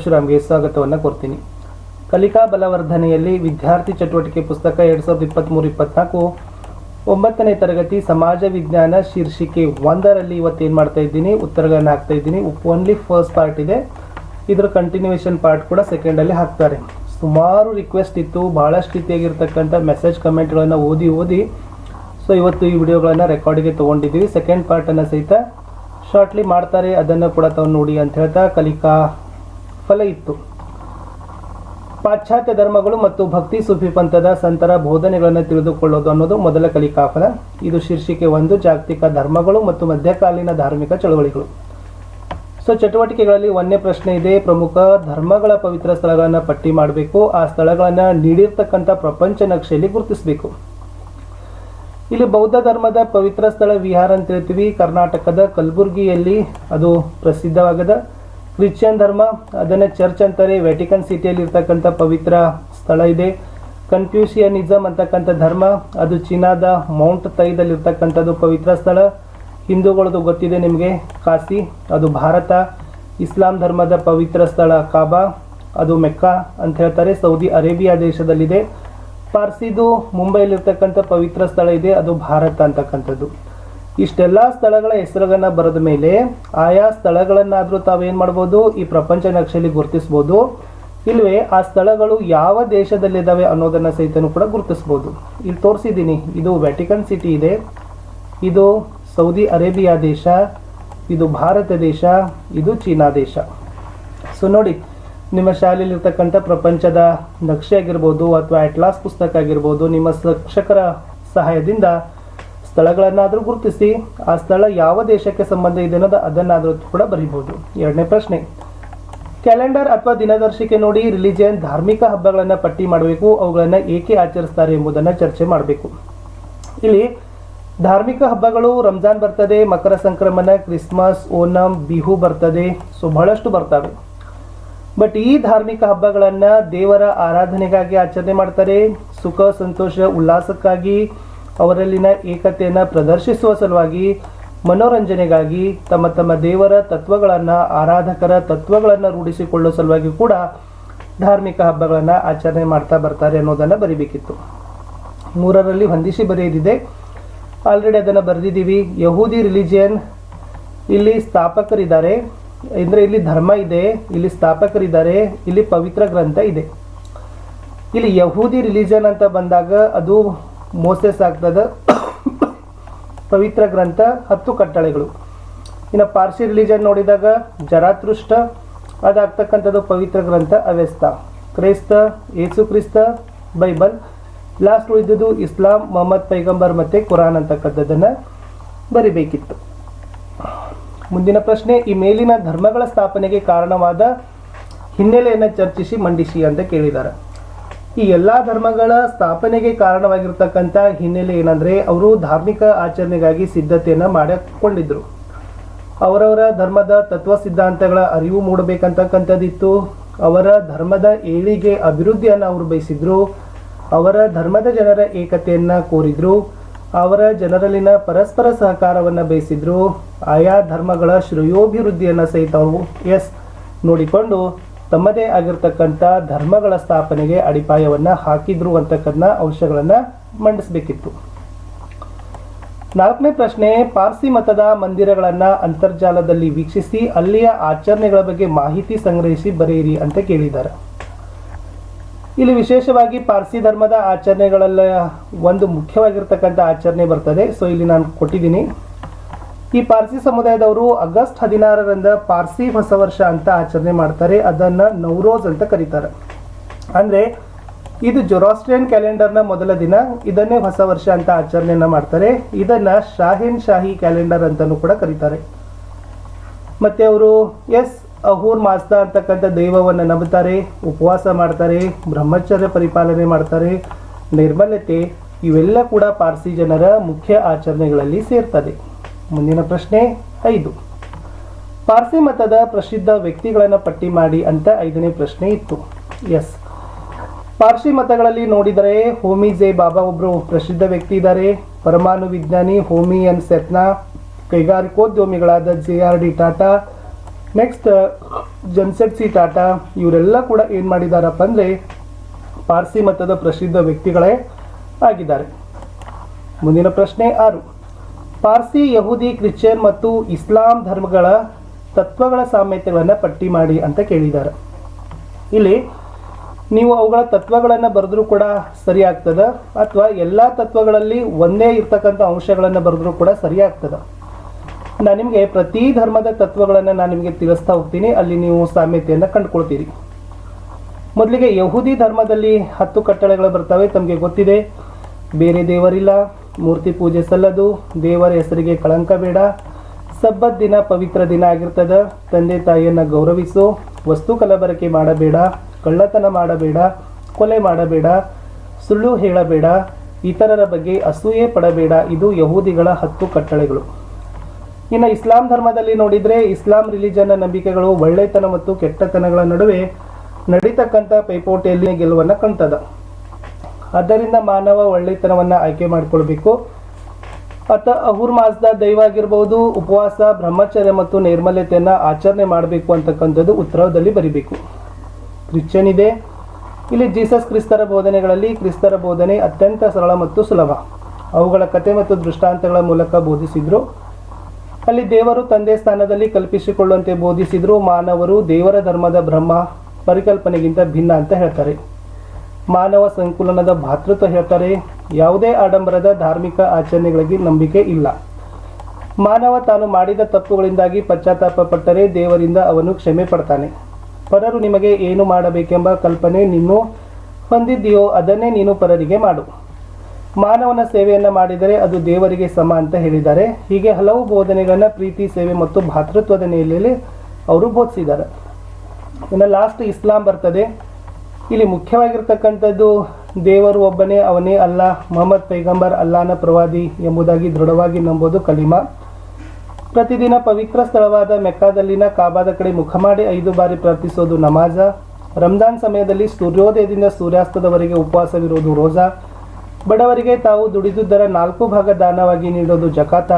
ಪರಶುರಾಮ್ಗೆ ಸ್ವಾಗತವನ್ನು ಕೊಡ್ತೀನಿ. ಕಲಿಕಾ ಬಲವರ್ಧನೆಯಲ್ಲಿ ವಿದ್ಯಾರ್ಥಿ ಚಟುವಟಿಕೆ ಪುಸ್ತಕ ಎರಡು ಸಾವಿರದ ಇಪ್ಪತ್ತ್ಮೂರು ಇಪ್ಪತ್ನಾಲ್ಕು ಒಂಬತ್ತನೇ ತರಗತಿ ಸಮಾಜ ವಿಜ್ಞಾನ ಶೀರ್ಷಿಕೆ ಒಂದರಲ್ಲಿ ಇವತ್ತು ಏನು ಮಾಡ್ತಾ ಇದ್ದೀನಿ? ಉತ್ತರಗಳನ್ನು ಹಾಕ್ತಾ ಇದ್ದೀನಿ. ಓನ್ಲಿ ಫಸ್ಟ್ ಪಾರ್ಟ್ ಇದೆ. ಇದರ ಕಂಟಿನ್ಯೂಯೇಷನ್ ಪಾರ್ಟ್ ಕೂಡ ಸೆಕೆಂಡಲ್ಲಿ ಹಾಕ್ತಾರೆ. ಸುಮಾರು ರಿಕ್ವೆಸ್ಟ್ ಇತ್ತು. ಭಾಳಷ್ಟು ರೀತಿಯಾಗಿರ್ತಕ್ಕಂಥ ಮೆಸೇಜ್ ಕಮೆಂಟ್ಗಳನ್ನು ಓದಿ ಓದಿ. ಸೊ ಇವತ್ತು ಈ ವಿಡಿಯೋಗಳನ್ನು ರೆಕಾರ್ಡಿಗೆ ತೊಗೊಂಡಿದ್ದೀವಿ. ಸೆಕೆಂಡ್ ಪಾರ್ಟನ್ನು ಸಹಿತ ಶಾರ್ಟ್ಲಿ ಮಾಡ್ತಾರೆ. ಅದನ್ನು ಕೂಡ ತಾವು ನೋಡಿ ಅಂತ ಹೇಳ್ತಾ ಕಲಿಕಾ ಫಲ ಇತ್ತು. ಪಾಶ್ಚಾತ್ಯ ಧರ್ಮಗಳು ಮತ್ತು ಭಕ್ತಿ ಸುಫಿ ಪಂಥದ ಸಂತರ ಬೋಧನೆಗಳನ್ನು ತಿಳಿದುಕೊಳ್ಳೋದು ಅನ್ನೋದು ಮೊದಲ ಕಲಿಕಾ ಫಲ ಇದು ಶೀರ್ಷಿಕೆ ಒಂದು, ಜಾಗತಿಕ ಧರ್ಮಗಳು ಮತ್ತು ಮಧ್ಯಕಾಲೀನ ಧಾರ್ಮಿಕ ಚಳವಳಿಗಳು. ಸೊ ಚಟುವಟಿಕೆಗಳಲ್ಲಿ ಒಂದೇ ಪ್ರಶ್ನೆ ಇದೆ, ಪ್ರಮುಖ ಧರ್ಮಗಳ ಪವಿತ್ರ ಸ್ಥಳಗಳನ್ನು ಪಟ್ಟಿ ಮಾಡಬೇಕು, ಆ ಸ್ಥಳಗಳನ್ನು ನೀಡಿರ್ತಕ್ಕಂಥ ಪ್ರಪಂಚ ನಕ್ಷೆಯಲ್ಲಿ ಗುರುತಿಸಬೇಕು. ಇಲ್ಲಿ ಬೌದ್ಧ ಧರ್ಮದ ಪವಿತ್ರ ಸ್ಥಳ ವಿಹಾರ ಅಂತ ಹೇಳ್ತೀವಿ, ಕರ್ನಾಟಕದ ಕಲಬುರಗಿಯಲ್ಲಿ ಅದು ಪ್ರಸಿದ್ಧವಾಗದ ಕ್ರಿಶ್ಚಿಯನ್ ಧರ್ಮ, ಅದನ್ನು ಚರ್ಚ್ ಅಂತಾರೆ. ವ್ಯಾಟಿಕನ್ ಸಿಟಿಯಲ್ಲಿ ಇರ್ತಕ್ಕಂಥ ಪವಿತ್ರ ಸ್ಥಳ ಇದೆ. ಕನ್ಫ್ಯೂಷಿಯನಿಸಮ್ ಅಂತಕ್ಕಂಥ ಧರ್ಮ, ಅದು ಚೀನಾದ ಮೌಂಟ್ ತೈದಲ್ಲಿ ಇರ್ತಕ್ಕಂಥದ್ದು ಪವಿತ್ರ ಸ್ಥಳ. ಹಿಂದೂಗಳದು ಗೊತ್ತಿದೆ ನಿಮಗೆ, ಕಾಶಿ, ಅದು ಭಾರತ. ಇಸ್ಲಾಂ ಧರ್ಮದ ಪವಿತ್ರ ಸ್ಥಳ ಕಾಬಾ, ಅದು ಮೆಕ್ಕಾ ಅಂತ ಹೇಳ್ತಾರೆ. Saudi Arabia ದೇಶದಲ್ಲಿದೆ. ಪಾರ್ಸಿದು ಮುಂಬೈಲಿರ್ತಕ್ಕಂಥ ಪವಿತ್ರ ಸ್ಥಳ ಇದೆ, ಅದು ಭಾರತ ಅಂತಕ್ಕಂಥದ್ದು. ಇಷ್ಟೆಲ್ಲ ಸ್ಥಳಗಳ ಹೆಸರುಗಳನ್ನ ಬರೆದ ಮೇಲೆ ಆಯಾ ಸ್ಥಳಗಳನ್ನಾದರೂ ತಾವೇನು ಮಾಡ್ಬೋದು ಈ ಪ್ರಪಂಚ ನಕ್ಷೆಯಲ್ಲಿ ಗುರುತಿಸ್ಬೋದು. ಇಲ್ವೇ ಆ ಸ್ಥಳಗಳು ಯಾವ ದೇಶದಲ್ಲಿದ್ದಾವೆ ಅನ್ನೋದನ್ನ ಸಹಿತನೂ ಕೂಡ ಗುರುತಿಸ್ಬೋದು. ಇಲ್ಲಿ ತೋರಿಸಿದ್ದೀನಿ, ಇದು ವ್ಯಾಟಿಕನ್ ಸಿಟಿ ಇದೆ. ಇದು ಸೌದಿ ಅರೇಬಿಯಾ ದೇಶ, ಇದು ಭಾರತ ದೇಶ, ಇದು ಚೀನಾ ದೇಶ. ಸೊ ನೋಡಿ, ನಿಮ್ಮ ಶಾಲೆಯಲ್ಲಿರ್ತಕ್ಕಂಥ ಪ್ರಪಂಚದ ನಕ್ಷೆ ಆಗಿರ್ಬೋದು ಅಥವಾ ಅಟ್ಲಾಸ್ ಪುಸ್ತಕ ಆಗಿರ್ಬೋದು, ನಿಮ್ಮ ಶಿಕ್ಷಕರ ಸಹಾಯದಿಂದ ಸ್ಥಳಗಳನ್ನಾದರೂ ಗುರುತಿಸಿ ಆ ಸ್ಥಳ ಯಾವ ದೇಶಕ್ಕೆ ಸಂಬಂಧ ಇದೆ ಅನ್ನೋದು ಅದನ್ನಾದರೂ ಕೂಡ ಬರೀಬಹುದು. ಎರಡನೇ ಪ್ರಶ್ನೆ, ಕ್ಯಾಲೆಂಡರ್ ಅಥವಾ ದಿನದರ್ಶಿಕೆ ನೋಡಿ ರಿಲಿಜಿಯನ್ ಧಾರ್ಮಿಕ ಹಬ್ಬಗಳನ್ನು ಪಟ್ಟಿ ಮಾಡಬೇಕು, ಅವುಗಳನ್ನು ಏಕೆ ಆಚರಿಸ್ತಾರೆ ಎಂಬುದನ್ನು ಚರ್ಚೆ ಮಾಡಬೇಕು. ಇಲ್ಲಿ ಧಾರ್ಮಿಕ ಹಬ್ಬಗಳು ರಂಜಾನ್ ಬರ್ತದೆ, ಮಕರ ಸಂಕ್ರಮಣ, ಕ್ರಿಸ್ಮಸ್, ಓಣಂ, ಬಿಹು ಬರ್ತದೆ, ಸೊ ಬಹಳಷ್ಟು ಬರ್ತವೆ. ಬಟ್ ಈ ಧಾರ್ಮಿಕ ಹಬ್ಬಗಳನ್ನ ದೇವರ ಆರಾಧನೆಗಾಗಿ ಆಚರಣೆ ಮಾಡ್ತಾರೆ, ಸುಖ, ಸಂತೋಷ, ಉಲ್ಲಾಸಕ್ಕಾಗಿ ಅವರಲ್ಲಿನ ಏಕತೆಯನ್ನು ಪ್ರದರ್ಶಿಸುವ ಸಲುವಾಗಿ ಮನೋರಂಜನೆಗಾಗಿ ತಮ್ಮ ತಮ್ಮ ದೇವರ ತತ್ವಗಳನ್ನು, ಆರಾಧಕರ ತತ್ವಗಳನ್ನು ರೂಢಿಸಿಕೊಳ್ಳುವ ಸಲುವಾಗಿ ಕೂಡ ಧಾರ್ಮಿಕ ಹಬ್ಬಗಳನ್ನು ಆಚರಣೆ ಮಾಡ್ತಾ ಬರ್ತಾರೆ ಅನ್ನೋದನ್ನು ಬರಿಬೇಕಿತ್ತು. ಮೂರರಲ್ಲಿ ಹೊಂದಿಸಿ ಬರೆಯದಿದೆ. ಆಲ್ರೆಡಿ ಅದನ್ನು ಬರೆದಿದ್ದೀವಿ. ಯಹೂದಿ ರಿಲಿಜಿಯನ್ ಇಲ್ಲಿ ಸ್ಥಾಪಕರಿದ್ದಾರೆ. ಅಂದರೆ ಇಲ್ಲಿ ಧರ್ಮ ಇದೆ, ಇಲ್ಲಿ ಸ್ಥಾಪಕರಿದ್ದಾರೆ, ಇಲ್ಲಿ ಪವಿತ್ರ ಗ್ರಂಥ ಇದೆ. ಇಲ್ಲಿ ಯಹೂದಿ ರಿಲಿಜನ್ ಅಂತ ಬಂದಾಗ ಅದು ಮೋಸೆಸ್ ಆಗ್ತದ. ಪವಿತ್ರ ಗ್ರಂಥ, ಹತ್ತು ಕಟ್ಟಳೆಗಳು. ಇನ್ನು ಪಾರ್ಸಿ ರಿಲಿಜನ್ ನೋಡಿದಾಗ ಜರಾತೃಷ್ಟ, ಅದಾಗ್ತಕ್ಕಂಥದ್ದು ಪವಿತ್ರ ಗ್ರಂಥ ಅವೆಸ್ತ ಕ್ರೈಸ್ತ, ಏಸು ಕ್ರಿಸ್ತ, ಬೈಬಲ್. ಲಾಸ್ಟ್ ಉಳಿದಿದ್ದು ಇಸ್ಲಾಂ, ಮೊಹಮ್ಮದ್ ಪೈಗಂಬರ್ ಮತ್ತು ಕುರಾನ್ ಅಂತಕ್ಕಂಥದ್ದನ್ನು ಬರಿಬೇಕಿತ್ತು. ಮುಂದಿನ ಪ್ರಶ್ನೆ, ಈ ಮೇಲಿನ ಧರ್ಮಗಳ ಸ್ಥಾಪನೆಗೆ ಕಾರಣವಾದ ಹಿನ್ನೆಲೆಯನ್ನು ಚರ್ಚಿಸಿ ಮಂಡಿಸಿ ಅಂತ ಕೇಳಿದ್ದಾರೆ ಈ ಎಲ್ಲ ಧರ್ಮಗಳ ಸ್ಥಾಪನೆಗೆ ಕಾರಣವಾಗಿರ್ತಕ್ಕಂಥ ಹಿನ್ನೆಲೆ ಏನಂದ್ರೆ ಅವರು ಧಾರ್ಮಿಕ ಆಚರಣೆಗಾಗಿ ಸಿದ್ಧತೆಯನ್ನು ಮಾಡಿಕೊಂಡಿದ್ರು. ಅವರವರ ಧರ್ಮದ ತತ್ವ ಸಿದ್ಧಾಂತಗಳ ಅರಿವು ಮೂಡಬೇಕಂತಕ್ಕಂಥದ್ದಿತ್ತು. ಅವರ ಧರ್ಮದ ಏಳಿಗೆ ಅಭಿವೃದ್ಧಿಯನ್ನು ಅವರು ಬಯಸಿದ್ರು. ಅವರ ಧರ್ಮದ ಜನರ ಏಕತೆಯನ್ನು ಕೋರಿದ್ರು. ಅವರ ಜನರಲ್ಲಿನ ಪರಸ್ಪರ ಸಹಕಾರವನ್ನು ಬಯಸಿದ್ರು. ಆಯಾ ಧರ್ಮಗಳ ಶ್ರೇಯೋಭಿವೃದ್ಧಿಯನ್ನು ಸಹಿತ ಅವರು ಎಸ್ ನೋಡಿಕೊಂಡು ತಮ್ಮದೇ ಆಗಿರ್ತಕ್ಕಂಥ ಧರ್ಮಗಳ ಸ್ಥಾಪನೆಗೆ ಅಡಿಪಾಯವನ್ನು ಹಾಕಿದ್ರು ಅಂತಕ್ಕಂಥ ಅಂಶಗಳನ್ನು ಮಂಡಿಸಬೇಕಿತ್ತು. ನಾಲ್ಕನೇ ಪ್ರಶ್ನೆ, ಪಾರ್ಸಿ ಮತದ ಮಂದಿರಗಳನ್ನು ಅಂತರ್ಜಾಲದಲ್ಲಿ ವೀಕ್ಷಿಸಿ ಅಲ್ಲಿಯ ಆಚರಣೆಗಳ ಬಗ್ಗೆ ಮಾಹಿತಿ ಸಂಗ್ರಹಿಸಿ ಬರೆಯಿರಿ ಅಂತ ಕೇಳಿದ್ದಾರೆ. ಇಲ್ಲಿ ವಿಶೇಷವಾಗಿ ಪಾರ್ಸಿ ಧರ್ಮದ ಆಚರಣೆಗಳಲ್ಲ, ಒಂದು ಮುಖ್ಯವಾಗಿರ್ತಕ್ಕಂಥ ಆಚರಣೆ ಬರ್ತದೆ. ಸೊ ಇಲ್ಲಿ ನಾನು ಕೊಟ್ಟಿದ್ದೀನಿ. ಈ ಪಾರ್ಸಿ ಸಮುದಾಯದವರು ಆಗಸ್ಟ್ ಹದಿನಾರರಿಂದ ಪಾರ್ಸಿ ಹೊಸ ವರ್ಷ ಅಂತ ಆಚರಣೆ ಮಾಡ್ತಾರೆ, ಅದನ್ನು ನವರೋಜ್ ಅಂತ ಕರೀತಾರೆ. ಅಂದರೆ ಇದು ಜೊರಾಸ್ಟ್ರಿಯನ್ ಕ್ಯಾಲೆಂಡರ್ನ ಮೊದಲ ದಿನ, ಇದನ್ನೇ ಹೊಸ ವರ್ಷ ಅಂತ ಆಚರಣೆಯನ್ನ ಮಾಡ್ತಾರೆ. ಇದನ್ನ ಶಾಹಿನ್ ಶಾಹಿ ಕ್ಯಾಲೆಂಡರ್ ಅಂತಲೂ ಕೂಡ ಕರೀತಾರೆ. ಮತ್ತೆ ಅವರು ಎಸ್ ಅಹೂರ್ ಮಾಸ್ತ ಅಂತಕ್ಕಂಥ ದೈವವನ್ನು ನಂಬುತ್ತಾರೆ, ಉಪವಾಸ ಮಾಡ್ತಾರೆ, ಬ್ರಹ್ಮಚರ್ಯ ಪರಿಪಾಲನೆ ಮಾಡ್ತಾರೆ, ನಿರ್ಮಲತೆ ಇವೆಲ್ಲ ಕೂಡ ಪಾರ್ಸಿ ಜನರ ಮುಖ್ಯ ಆಚರಣೆಗಳಲ್ಲಿ ಸೇರ್ತದೆ. ಮುಂದಿನ ಪ್ರಶ್ನೆ ಐದು. ಪಾರ್ಸಿ ಮತದ ಪ್ರಸಿದ್ಧ ವ್ಯಕ್ತಿಗಳನ್ನು ಪಟ್ಟಿ ಮಾಡಿ ಅಂತ ಐದನೇ ಪ್ರಶ್ನೆ ಇತ್ತು. ಎಸ್ ಪಾರ್ಸಿ ಮತಗಳಲ್ಲಿ ನೋಡಿದರೆ ಹೋಮಿ ಜೆ ಬಾಬಾ ಒಬ್ಬರು ಪ್ರಸಿದ್ಧ ವ್ಯಕ್ತಿ ಇದ್ದಾರೆ. ಪರಮಾಣು ವಿಜ್ಞಾನಿ Homi N Sethna ಕೈಗಾರಿಕೋದ್ಯಮಿಗಳಾದ J R D Tata, next Jamsetji Tata, ಇವರೆಲ್ಲ ಕೂಡ ಏನು ಮಾಡಿದಾರಪ್ಪ ಅಂದರೆ ಪಾರ್ಸಿ ಮತದ ಪ್ರಸಿದ್ಧ ವ್ಯಕ್ತಿಗಳೇ ಆಗಿದ್ದಾರೆ. ಮುಂದಿನ ಪ್ರಶ್ನೆ ಆರು. ಪಾರ್ಸಿ, ಯಹೂದಿ, ಕ್ರಿಶ್ಚಿಯನ್ ಮತ್ತು ಇಸ್ಲಾಂ ಧರ್ಮಗಳ ತತ್ವಗಳ ಸಾಮ್ಯತೆಗಳನ್ನು ಪಟ್ಟಿ ಮಾಡಿ ಅಂತ ಕೇಳಿದ್ದಾರೆ. ಇಲ್ಲಿ ನೀವು ಅವುಗಳ ತತ್ವಗಳನ್ನು ಬರೆದ್ರೂ ಕೂಡ ಸರಿ ಅಥವಾ ಎಲ್ಲ ತತ್ವಗಳಲ್ಲಿ ಒಂದೇ ಇರ್ತಕ್ಕಂಥ ಅಂಶಗಳನ್ನು ಬರೆದ್ರೂ ಕೂಡ ಸರಿ ಆಗ್ತದ. ನಾನು ನಿಮಗೆ ಪ್ರತಿ ಧರ್ಮದ ತತ್ವಗಳನ್ನು ನಾನು ನಿಮಗೆ ತಿಳಿಸ್ತಾ ಹೋಗ್ತೀನಿ, ಅಲ್ಲಿ ನೀವು ಸಾಮ್ಯತೆಯನ್ನು ಕಂಡುಕೊಳ್ತೀರಿ. ಮೊದಲಿಗೆ ಯಹೂದಿ ಧರ್ಮದಲ್ಲಿ ಹತ್ತು ಕಟ್ಟಳೆಗಳು ಬರ್ತವೆ, ತಮಗೆ ಗೊತ್ತಿದೆ. ಬೇರೆ ದೇವರಿಲ್ಲ. ಮೂರ್ತಿ ಪೂಜೆ ಸಲ್ಲದು, ದೇವರ ಹೆಸರಿಗೆ ಕಳಂಕ ಬೇಡ. ಸಬ್ಬತ್ ದಿನ ಪವಿತ್ರ ದಿನ ಆಗಿರ್ತದ, ತಂದೆ ತಾಯಿಯನ್ನು ಗೌರವಿಸು. ವಸ್ತು ಕಲಬರಕೆ ಮಾಡಬೇಡ, ಕಳ್ಳತನ ಮಾಡಬೇಡ, ಕೊಲೆ ಮಾಡಬೇಡ, ಸುಳ್ಳು ಹೇಳಬೇಡ. ಇತರರ ಬಗ್ಗೆ ಅಸೂಯೆ ಪಡಬೇಡ, ಇದು ಯಹೂದಿಗಳ ಹತ್ತು ಕಟ್ಟಳೆಗಳು. ಇನ್ನು ಇಸ್ಲಾಂ ಧರ್ಮದಲ್ಲಿ ನೋಡಿದ್ರೆ, ಇಸ್ಲಾಂ ರಿಲಿಜನ್ನ ನಂಬಿಕೆಗಳು ಒಳ್ಳೆತನ ಮತ್ತು ಕೆಟ್ಟತನಗಳ ನಡುವೆ ನಡೀತಕ್ಕಂಥ ಪೈಪೋಟಿಯಲ್ಲಿ ಗೆಲುವನ್ನು ಕಾಣ್ತದ ಆದ್ದರಿಂದ ಮಾನವ ಒಳ್ಳೆತನವನ್ನು ಆಯ್ಕೆ ಮಾಡಿಕೊಳ್ಬೇಕು. ಅಹುರ್ ಮಾಸದ ದೈವ ಆಗಿರ್ಬೋದು, ಉಪವಾಸ, ಬ್ರಹ್ಮಚರ್ಯ ಮತ್ತು ನೈರ್ಮಲ್ಯತೆಯನ್ನು ಆಚರಣೆ ಮಾಡಬೇಕು ಅಂತಕ್ಕಂಥದ್ದು ಉತ್ತರದಲ್ಲಿ ಬರಿಬೇಕು. ಕ್ರಿಶ್ಚಿಯನ್ ಇದೆ ಇಲ್ಲಿ ಜೀಸಸ್ ಕ್ರಿಸ್ತರ ಬೋಧನೆಗಳಲ್ಲಿ ಕ್ರಿಸ್ತರ ಬೋಧನೆ ಅತ್ಯಂತ ಸರಳ ಮತ್ತು ಸುಲಭ. ಅವುಗಳ ಕತೆ ಮತ್ತು ದೃಷ್ಟಾಂತಗಳ ಮೂಲಕ ಬೋಧಿಸಿದರು. ಅಲ್ಲಿ ದೇವರು ತಂದೆ ಸ್ಥಾನದಲ್ಲಿ ಕಲ್ಪಿಸಿಕೊಳ್ಳುವಂತೆ ಬೋಧಿಸಿದರು. ಮಾನವರು ದೇವರ ಧರ್ಮದ ಬ್ರಹ್ಮ ಪರಿಕಲ್ಪನೆಗಿಂತ ಭಿನ್ನ ಅಂತ ಹೇಳ್ತಾರೆ. ಮಾನವ ಸಂಕುಲನದ ಭಾತೃತ್ವ ಹೇಳ್ತಾರೆ, ಯಾವುದೇ ಆಡಂಬರದ ಧಾರ್ಮಿಕ ಆಚರಣೆಗಳಿಗೆ ನಂಬಿಕೆ ಇಲ್ಲ. ಮಾನವ ತಾನು ಮಾಡಿದ ತಪ್ಪುಗಳಿಂದಾಗಿ ಪಶ್ಚಾತ್ತಾಪ ಪಟ್ಟರೆ ದೇವರಿಂದ ಅವನು ಕ್ಷಮೆ ಪಡ್ತಾನೆ. ಪರರು ನಿಮಗೆ ಏನು ಮಾಡಬೇಕೆಂಬ ಕಲ್ಪನೆ ನೀನು ಹೊಂದಿದ್ದೀಯೋ, ಅದನ್ನೇ ನೀನು ಪರರಿಗೆ ಮಾಡು. ಮಾನವನ ಸೇವೆಯನ್ನು ಮಾಡಿದರೆ ಅದು ದೇವರಿಗೆ ಸಮ ಅಂತ ಹೇಳಿದ್ದಾರೆ. ಹೀಗೆ ಹಲವು ಬೋಧನೆಗಳನ್ನು ಪ್ರೀತಿ, ಸೇವೆ ಮತ್ತು ಭಾತೃತ್ವದ ನೆಲೆಯಲ್ಲಿ ಅವರು ಬೋಧಿಸಿದ್ದಾರೆ. ಇನ್ನು ಲಾಸ್ಟ್ ಇಸ್ಲಾಂ ಬರ್ತದೆ. ಇಲ್ಲಿ ಮುಖ್ಯವಾಗಿರ್ತಕ್ಕಂಥದ್ದು ದೇವರು ಒಬ್ಬನೇ, ಅವನೇ ಅಲ್ಲ, ಮೊಹಮ್ಮದ್ ಪೈಗಂಬರ್ ಅಲ್ಲಾನ ಪ್ರವಾದಿ ಎಂಬುದಾಗಿ ದೃಢವಾಗಿ ನಂಬೋದು ಕಲಿಮಾ. ಪ್ರತಿದಿನ ಪವಿತ್ರ ಸ್ಥಳವಾದ ಮೆಕ್ಕಾದಲ್ಲಿನ ಕಾಬಾದ ಕಡೆ ಮುಖ ಮಾಡಿ ಐದು ಬಾರಿ ಪ್ರಾರ್ಥಿಸೋದು ನಮಾಜ. ರಂಜಾನ್ ಸಮಯದಲ್ಲಿ ಸೂರ್ಯೋದಯದಿಂದ ಸೂರ್ಯಾಸ್ತದವರೆಗೆ ಉಪವಾಸವಿರುವುದು ರೋಜಾ. ಬಡವರಿಗೆ ತಾವು ದುಡಿದುದರ ನಾಲ್ಕು ಭಾಗ ದಾನವಾಗಿ ನೀಡೋದು ಜಕಾತ.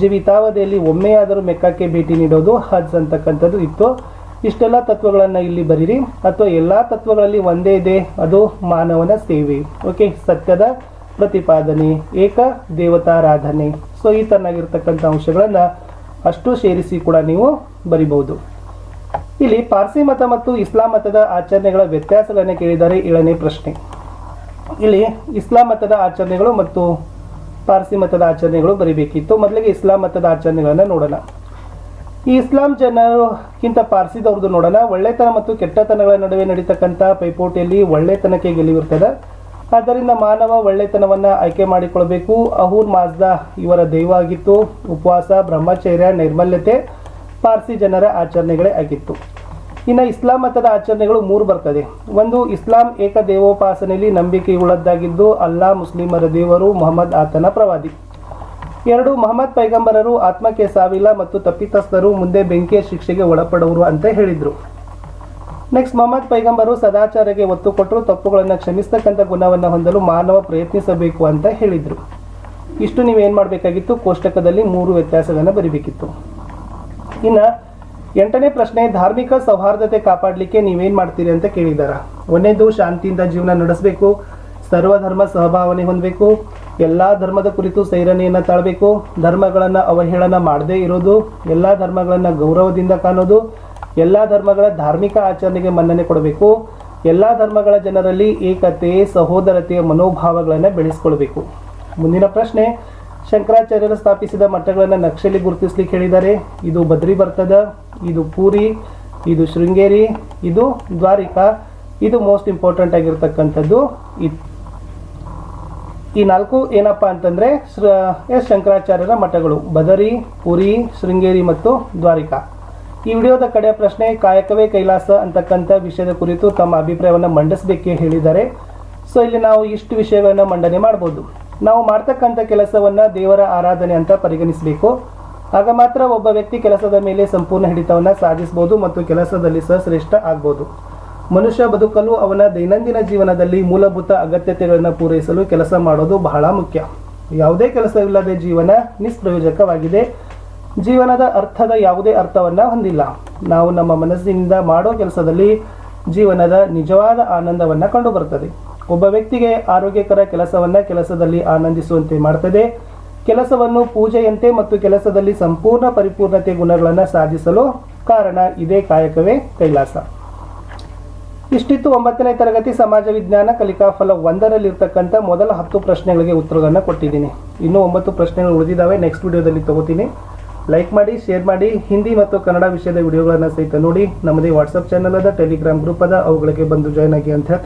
ಜೀವಿತಾವಧಿಯಲ್ಲಿ ಒಮ್ಮೆಯಾದರೂ ಮೆಕ್ಕಕ್ಕೆ ಭೇಟಿ ನೀಡೋದು ಹಜ್ ಅಂತಕ್ಕಂಥದ್ದು ಇತ್ತು. ಇಷ್ಟೆಲ್ಲ ತತ್ವಗಳನ್ನು ಇಲ್ಲಿ ಬರೀರಿ. ಅಥವಾ ಎಲ್ಲ ತತ್ವಗಳಲ್ಲಿ ಒಂದೇ ಇದೆ, ಅದು ಮಾನವನ ಸೇವೆ. ಓಕೆ ಸತ್ಯದ ಪ್ರತಿಪಾದನೆ, ಏಕ ದೇವತಾರಾಧನೆ. ಸೊ ಈ ತರನಾಗಿರ್ತಕ್ಕಂಥ ಅಂಶಗಳನ್ನು ಅಷ್ಟು ಸೇರಿಸಿ ಕೂಡ ನೀವು ಬರಿಬಹುದು. ಇಲ್ಲಿ ಪಾರ್ಸಿ ಮತ ಮತ್ತು ಇಸ್ಲಾಂ ಮತದ ಆಚರಣೆಗಳ ವ್ಯತ್ಯಾಸಗಳನ್ನು ಕೇಳಿದ್ದಾರೆ ಏಳನೇ ಪ್ರಶ್ನೆ. ಇಲ್ಲಿ ಇಸ್ಲಾಂ ಮತದ ಆಚರಣೆಗಳು ಮತ್ತು ಪಾರ್ಸಿ ಮತದ ಆಚರಣೆಗಳು ಬರಿಬೇಕಿತ್ತು. ಮೊದಲಿಗೆ ಇಸ್ಲಾಂ ಮತದ ಆಚರಣೆಗಳನ್ನು ನೋಡೋಣ. ಈ ಇಸ್ಲಾಂ ಜನಕ್ಕಿಂತ ಪಾರ್ಸಿದವ್ರದ್ದು ನೋಡೋಣ ಒಳ್ಳೆತನ ಮತ್ತು ಕೆಟ್ಟತನಗಳ ನಡುವೆ ನಡೀತಕ್ಕಂಥ ಪೈಪೋಟಿಯಲ್ಲಿ ಒಳ್ಳೆತನಕ್ಕೆ ಗೆಲುವಿರ್ತದೆ ಆದ್ದರಿಂದ ಮಾನವ ಒಳ್ಳೆತನವನ್ನು ಆಯ್ಕೆ ಮಾಡಿಕೊಳ್ಳಬೇಕು ಅಹೂರ್ ಮಾಜ್ದಾ ಇವರ ದೈವ ಆಗಿತ್ತು ಉಪವಾಸ, ಬ್ರಹ್ಮಚರ್ಯ, ನೈರ್ಮಲ್ಯತೆ ಪಾರ್ಸಿ ಜನರ ಆಚರಣೆಗಳೇ ಆಗಿತ್ತು. ಇನ್ನು ಇಸ್ಲಾಂ ಮತದ ಆಚರಣೆಗಳು ಮೂರು ಬರ್ತದೆ. ಒಂದು, ಇಸ್ಲಾಂ ಏಕ ದೇವೋಪಾಸನೆಯಲ್ಲಿ ನಂಬಿಕೆಯುಳ್ಳದ್ದಾಗಿದ್ದು ಅಲ್ಲಾ ಮುಸ್ಲಿಮರ ದೇವರು ಮೊಹಮ್ಮದ್ ಆತನ ಪ್ರವಾದಿ. ಎರಡು ಮೊಹಮ್ಮದ್ ಪೈಗಂಬರರು ಆತ್ಮಕ್ಕೆ ಸಾವಿಲ್ಲ ಮತ್ತು ತಪ್ಪಿತಸ್ಥರು ಮುಂದೆ ಬೆಂಕಿಯ ಶಿಕ್ಷೆಗೆ ಒಳಪಡುವರು ಅಂತ ಹೇಳಿದ್ರು. ನೆಕ್ಸ್ಟ್ ಮೊಹಮ್ಮದ್ ಪೈಗಂಬರು ಸದಾಚಾರಕ್ಕೆ ಒತ್ತು ಕೊಟ್ಟರು, ತಪ್ಪುಗಳನ್ನು ಕ್ಷಮಿಸ್ತಕ್ಕಂಥ ಗುಣವನ್ನು ಹೊಂದಲು ಮಾನವ ಪ್ರಯತ್ನಿಸಬೇಕು ಅಂತ ಹೇಳಿದ್ರು. ಇಷ್ಟು ನೀವೇನು ಮಾಡಬೇಕಾಗಿತ್ತು? ಕೋಷ್ಟಕದಲ್ಲಿ ಮೂರು ವ್ಯತ್ಯಾಸಗಳನ್ನು ಬರಿಬೇಕಿತ್ತು. ಇನ್ನು ಎಂಟನೇ ಪ್ರಶ್ನೆ, ಧಾರ್ಮಿಕ ಸೌಹಾರ್ದತೆ ಕಾಪಾಡಲಿಕ್ಕೆ ನೀವೇನು ಮಾಡ್ತೀರಿ ಅಂತ ಕೇಳಿದಾರ. ಒಂದೇದು ಶಾಂತಿಯಿಂದ ಜೀವನ ನಡೆಸಬೇಕು, ಸರ್ವಧರ್ಮ ಸಹಭಾವನೆ ಹೊಂದಬೇಕು ಎಲ್ಲ ಧರ್ಮದ ಕುರಿತು ಸೈರಣೆಯನ್ನು ತಾಳ್ಬೇಕು, ಧರ್ಮಗಳನ್ನು ಅವಹೇಳನ ಮಾಡದೇ ಇರೋದು, ಎಲ್ಲ ಧರ್ಮಗಳನ್ನು ಗೌರವದಿಂದ ಕಾಣೋದು, ಎಲ್ಲ ಧರ್ಮಗಳ ಧಾರ್ಮಿಕ ಆಚರಣೆಗೆ ಮನ್ನಣೆ ಕೊಡಬೇಕು, ಎಲ್ಲ ಧರ್ಮಗಳ ಜನರಲ್ಲಿ ಏಕತೆ ಸಹೋದರತೆಯ ಮನೋಭಾವಗಳನ್ನು ಬೆಳೆಸ್ಕೊಳ್ಬೇಕು. ಮುಂದಿನ ಪ್ರಶ್ನೆ, ಶಂಕರಾಚಾರ್ಯರು ಸ್ಥಾಪಿಸಿದ ಮಠಗಳನ್ನು ನಕ್ಷೆಯಲ್ಲಿ ಗುರುತಿಸ್ಲಿಕ್ಕೆ ಹೇಳಿದ್ದಾರೆ. ಇದು ಬದ್ರಿ ಬರ್ತದ ಇದು ಪೂರಿ, ಇದು ಶೃಂಗೇರಿ, ಇದು ದ್ವಾರಿಕಾ, ಇದು ಮೋಸ್ಟ್ ಇಂಪಾರ್ಟೆಂಟ್ ಆಗಿರ್ತಕ್ಕಂಥದ್ದು. ಇ- ಈ ನಾಲ್ಕು ಏನಪ್ಪ ಅಂತಂದ್ರೆ ಎಸ್ ಶಂಕರಾಚಾರ್ಯರ ಮಠಗಳು, ಬದರಿ, ಪುರಿ, ಶೃಂಗೇರಿ ಮತ್ತು ದ್ವಾರಿಕಾ. ಈ ವಿಡಿಯೋದ ಕಡೆ ಪ್ರಶ್ನೆ, ಕಾಯಕವೇ ಕೈಲಾಸ ಅಂತಕ್ಕಂಥ ವಿಷಯದ ಕುರಿತು ತಮ್ಮ ಅಭಿಪ್ರಾಯವನ್ನು ಮಂಡಿಸಬೇಕೆ ಹೇಳಿದ್ದಾರೆ. ಸೊ ಇಲ್ಲಿ ನಾವು ಇಷ್ಟು ವಿಷಯಗಳನ್ನು ಮಂಡನೆ ಮಾಡ್ಬೋದು. ನಾವು ಮಾಡ್ತಕ್ಕಂಥ ಕೆಲಸವನ್ನ ದೇವರ ಆರಾಧನೆ ಅಂತ ಪರಿಗಣಿಸಬೇಕು. ಆಗ ಮಾತ್ರ ಒಬ್ಬ ವ್ಯಕ್ತಿ ಕೆಲಸದ ಮೇಲೆ ಸಂಪೂರ್ಣ ಹಿಡಿತವನ್ನು ಸಾಧಿಸಬಹುದು ಮತ್ತು ಕೆಲಸದಲ್ಲಿ ಸಹ ಶ್ರೇಷ್ಠ ಆಗ್ಬೋದು. ಮನುಷ್ಯ ಬದುಕಲು ಅವನ ದೈನಂದಿನ ಜೀವನದಲ್ಲಿ ಮೂಲಭೂತ ಅಗತ್ಯತೆಗಳನ್ನು ಪೂರೈಸಲು ಕೆಲಸ ಮಾಡೋದು ಬಹಳ ಮುಖ್ಯ. ಯಾವುದೇ ಕೆಲಸವಿಲ್ಲದೆ ಜೀವನ ನಿಸ್ಪ್ರಯೋಜಕವಾಗಿದೆ ಜೀವನದ ಅರ್ಥದ ಯಾವುದೇ ಅರ್ಥವನ್ನ ಹೊಂದಿಲ್ಲ. ನಾವು ನಮ್ಮ ಮನಸ್ಸಿನಿಂದ ಮಾಡೋ ಕೆಲಸದಲ್ಲಿ ಜೀವನದ ನಿಜವಾದ ಆನಂದವನ್ನು ಕಂಡುಬರುತ್ತದೆ. ಒಬ್ಬ ವ್ಯಕ್ತಿಗೆ ಆರೋಗ್ಯಕರ ಕೆಲಸವನ್ನ ಕೆಲಸದಲ್ಲಿ ಆನಂದಿಸುವಂತೆ ಮಾಡ್ತದೆ. ಕೆಲಸವನ್ನು ಪೂಜೆಯಂತೆ ಮತ್ತು ಕೆಲಸದಲ್ಲಿ ಸಂಪೂರ್ಣ ಪರಿಪೂರ್ಣತೆ ಗುಣಗಳನ್ನು ಸಾಧಿಸಲು ಕಾರಣ ಇದೇ ಕಾಯಕವೇ ಕೈಲಾಸ. ಇಷ್ಟಿತ್ತು ಒಂಬತ್ತನೇ ತರಗತಿ ಸಮಾಜ ವಿಜ್ಞಾನ ಕಲಿಕಾ ಫಲ ಒಂದರಲ್ಲಿರ್ತಕ್ಕಂಥ ಮೊದಲ ಹತ್ತು ಪ್ರಶ್ನೆಗಳಿಗೆ ಉತ್ತರಗಳನ್ನು ಕೊಟ್ಟಿದ್ದೀನಿ. ಇನ್ನೂ ಒಂಬತ್ತು ಪ್ರಶ್ನೆಗಳು ಉಳಿದಿದ್ದಾವೆ. ನೆಕ್ಸ್ಟ್ ವಿಡಿಯೋದಲ್ಲಿ ತಗೋತೀನಿ. ಲೈಕ್ ಮಾಡಿ ಶೇರ್ ಮಾಡಿ. ಹಿಂದಿ ಮತ್ತು ಕನ್ನಡ ವಿಷಯದ ವಿಡಿಯೋಗಳನ್ನು ಸಹಿತ ನೋಡಿ. ನಮ್ಮದೇ ವಾಟ್ಸಪ್ ಚಾನಲ್ ಅದ ಟೆಲಿಗ್ರಾಮ್ ಗ್ರೂಪ್ ಅದ. ಅವುಗಳಿಗೆ ಬಂದು ಜಾಯ್ನ್ ಆಗಿ ಅಂತ ಹೇಳ್ತಾ